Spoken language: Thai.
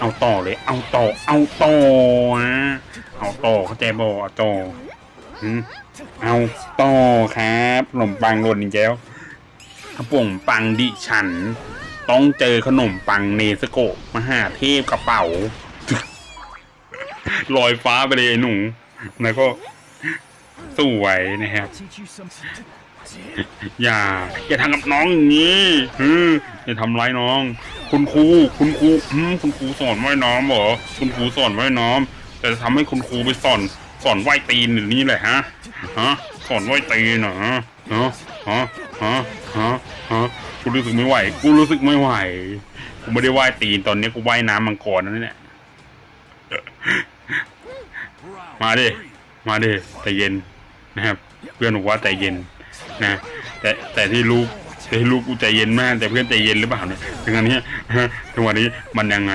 เอาต่อเลย เอาต่อ เอาต่ออะเอาต่อเข้าใจบ่เอาต่อเอาต่อครับขนมปังหล่นอีกแล้วขนมปังดิฉัน ต้องเจอขนมปังเนสโกะมหาเทพกระเป๋าลอยฟ้าไปเลยไอ้หนู แล้วก็สวยนะครับ อย่า อย่าทำกับน้องอย่างนี้ อย่าทำร้ายน้อง คุณครู คุณครูอืมคุณครูสอนว่ายน้ำเหรอ คุณครูสอนว่ายน้ำแต่จะทำให้คุณครูไปสอน สอนว่ายตีนหรือนี่แหละฮะ ฮะ สอนว่ายตีนเหรอฮะฮะฮะฮะฮะกูรู้สึกไม่ไหว กูรู้สึกไม่ไหว กูไม่ได้ว่ายตีนตอนนี้กูว่ายน้ำมังกรนั่นแหละมาดิ มาดิใจเย็นนะครับ เพื่อนบอกว่าใจเย็นนะ แต่แต่ที่ลู กแต่ที่ลูกกูใจเย็นมากแต่เพื่อนใจเย็นหรือเปล่าเนี่ยถึงอันนี้ถึงวันนี้มันยังไง